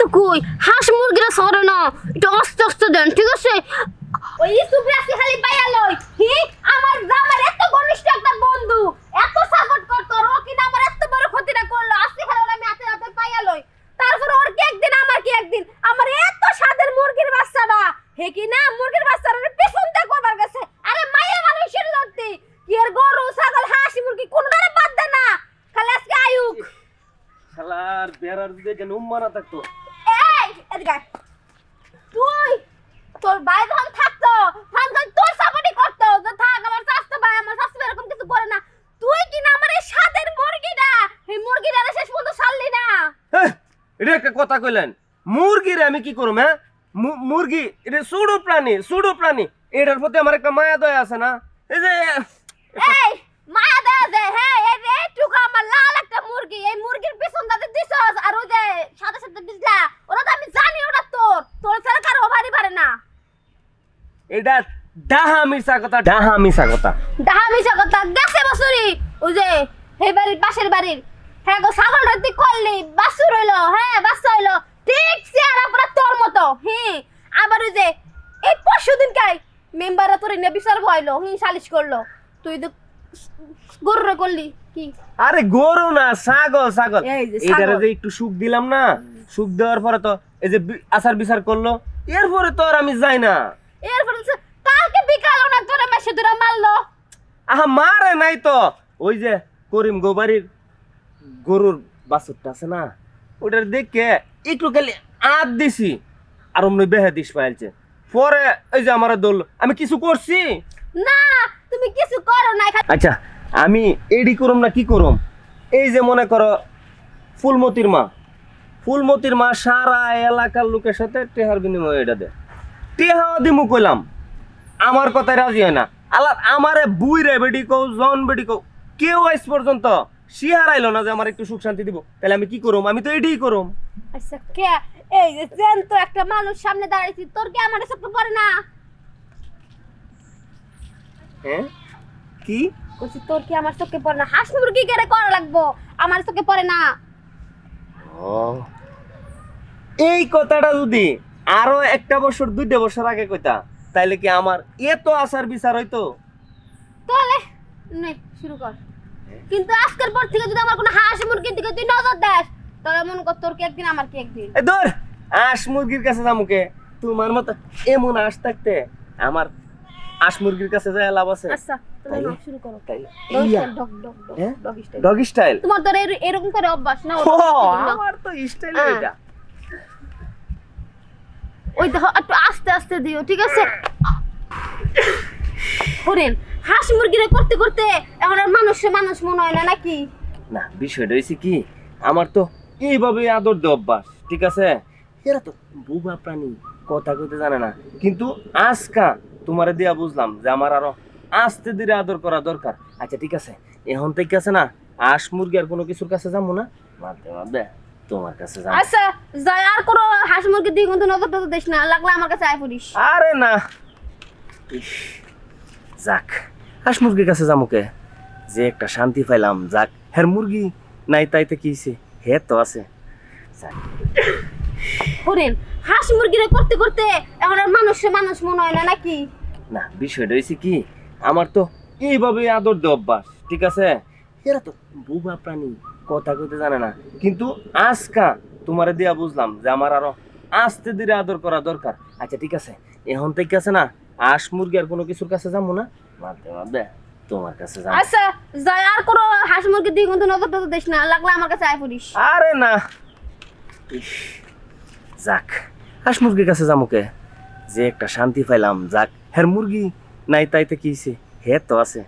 তো কই? হাঁস মুরগিরা সরে না। এটা আস্তে আস্তে দেন, ঠিক আছে? ওই রাখি খালি পাইয়া লই হি? আমার জামার এত ঘনিষ্ঠ একটা বন্ধু, এত সাপোর্ট ও কিনা আমার এত বড় ক্ষতিটা করল আজকে খালি আমি হাতে হাতে পাইয়া লই তারপর ওর কি একদিন, আমার কি একদিন? আমার এত স্বাদের মুরগির বাচ্চাটা হে কি না, মুরগির বাচ্চাটা পেছন দিয়ে করবার গেছে আরে মাইয়া মানুষের লড়তি কি এর গরু ছাগল হাঁস মুরগি কোনটারে বাদ দে না খালি আজকে আয়ুক শালার বেড়ার দিকে কেন উম্মানা থাকতো। এই এদিকে তুই তোর ভাই যখন থাকতো তখন তোর সাপোর্টই করতো। যে থাক আমার স্বাস্থ্য ভাই আমার স্বাস্থ্য এরকম কিছু করে না। তুই কি না আমার এই স্বাদের মুরগিটা? এই মুরগিটা শেষ পর্যন্ত ছাড়লি না। এটা একটা কথা কইলেন। মুরগিরে আমি কি করব হ্যাঁ? মুরগি এটা সুডো প্রাণী সুডো প্রাণী। এটার প্রতি আমার একটা মায়া দয়া আছে না? এই যে এই মায়া দেয়া দে হ্যাঁ এই যে এইটুকু আমার লাল একটা মুরগি এই মুরগির পিছন দাতে দিছস আর ওই যে সাথে সাথে দিছলা ওরা তো আমি জানি ওটা তোর তোর ছাড়া কারও ভারী পারে না এটা ডাহা মিশা কথা ডাহা মিশা কথা। ডাহা মিশা কথা গেছে বছরই ওই যে এই বাড়ির পাশের বাড়ির। হ্যাঁ গো করলি বাছুর হইল হ্যাঁ বাচ্চা হইল ঠিক চেহারা পুরো তোর মতো হ্যাঁ আবার ওই যে এই পরশু দিন কাই মেম্বাররা তোর এনে বিচার বইলো হি সালিশ করল। তুই তো গরুরে করলি কি? আরে গরু না ছাগল ছাগল। এটারে যে একটু সুখ দিলাম না সুখ দেওয়ার পরে তো এই যে আচার বিচার করল এরপরে তো আর আমি যাই না। এরপরে কালকে বিকাল না তোরা মেসে তোরা মারলো। আহা মারে নাই তো। ওই যে করিম গোবারির গরুর বাছুরটা আছে না ওটার দেখে একটু খালি আদ দিছি আর অমনি বেহে দিস পাইলছে। পরে ওই যে আমার দল আমি কিছু করছি? না তুমি কিছু করো না আচ্ছা আমি এডি করুম না কি করুম? এই যে মনে করো ফুলমতির মা। ফুলমতির মা সারা এলাকার লোকের সাথে টেহার বিনিময়ে এটা দে টেহা দিমু কইলাম। আমার কথায় রাজি হয় না। আল্লাহ আমারে বুই রে বেডি কও জন বেডি কও কেউ আজ পর্যন্ত শিহার আইলো না যে আমার একটু সুখ শান্তি দিব। তাহলে আমি কি করুম? আমি তো এটাই করুম। আচ্ছা কে? এই যে জেন তো একটা মানুষ সামনে দাঁড়াইছি তোর কি আমার চোখে পড়ে না? হ্যাঁ? কি? বলছি তোর কি আমার চোখে পড়ে না? হাঁস মুরগি কেড়ে করা লাগবো? আমার চোখে পড়ে না। ও। এই কথাটা যদি আরও একটা বছর দুইটা বছর আগে কইতা তাইলে কি আমার এত আসার বিচার হইতো? তাহলে নে শুরু কর। কিন্তু আজকের পর থেকে যদি আমার কোনো হাঁস মুরগির দিকে তুই নজর দেস তাহলে মনে কর তোর কি একদিন আমার কি একদিন? এ ধর আস মুরগির কাছে যামুকে তোমার মতো এমন আস থাকতে আমার আস মুরগির কাছে যায় লাভ আছে? আচ্ছা তাহলে শুরু করো। তাইলে dog style, dog dog dog হ্যাঁ? স্টাইল। তোমার এর- এরকম করে অভ্যাস না ও আমার তো স্টাইল হ্যাঁ। এটা ওই দেখো একটু আস্তে আস্তে দিও, ঠিক আছে? হরেন হাঁস মুরগিরে করতে করতে এখন আর মানুষ মানুষ মনে হয় না, নাকি? না, বিষয়টা হয়েছে কি, আমার তো এইভাবে আদর দে অভ্যাস, ঠিক আছে? এরা তো বুবা প্রাণী, কথা কইতে জানে না। কিন্তু আজকা তোমারে দিয়া বুঝলাম যে আমার আরও আস্তে ধীরে আদর করা দরকার। আচ্ছা ঠিক আছে, এখন থেকে আছে না আস মুরগি আর কোনো কিছুর কাছে যাব না? মাঝে মাঝে তোমার কাছে আচ্ছা যাই আর কোনো হাঁস মুরগির দিকে কিন্তু নজর টজর দিস না লাগলে আমার কাছে আয় পড়িস। আরে না। ইস, যাক হাঁস মুরগির কাছে যামুকে যে একটা শান্তি পাইলাম যাক হের মুরগি নাই তাইতে কি হইছে? হে তো আছে। যাক, হরেন হাঁস মুরগিরে করতে করতে এখন আর মানুষ মানুষ মনে হয় না নাকি? না বিষয়টা হয়েছে কি আমার তো এইভাবে আদর দে অভ্যাস ঠিক আছে? এরা তো বুবা প্রাণী। কথা কইতে জানে না। কিন্তু আজকা তোমারে দিয়া বুঝলাম যে আমার আরও আস্তে ধীরে আদর করা দরকার। আচ্ছা ঠিক আছে। এখন থেকে আছে না আস মুরগি আর কোনো কিছুর কাছে যাব না? মাঝে মাঝে তোমার কাছে যাব আচ্ছা যাই আর কোনো হাঁস কিন্তু টজর দিস না লাগলে আমার কাছে আয় পড়িস। আরে না। যাক হাঁস মুরগির কাছে যামুকে যে একটা শান্তি পাইলাম যাক হের মুরগি নাই তাইতে কি হইছে? হে তো আছে।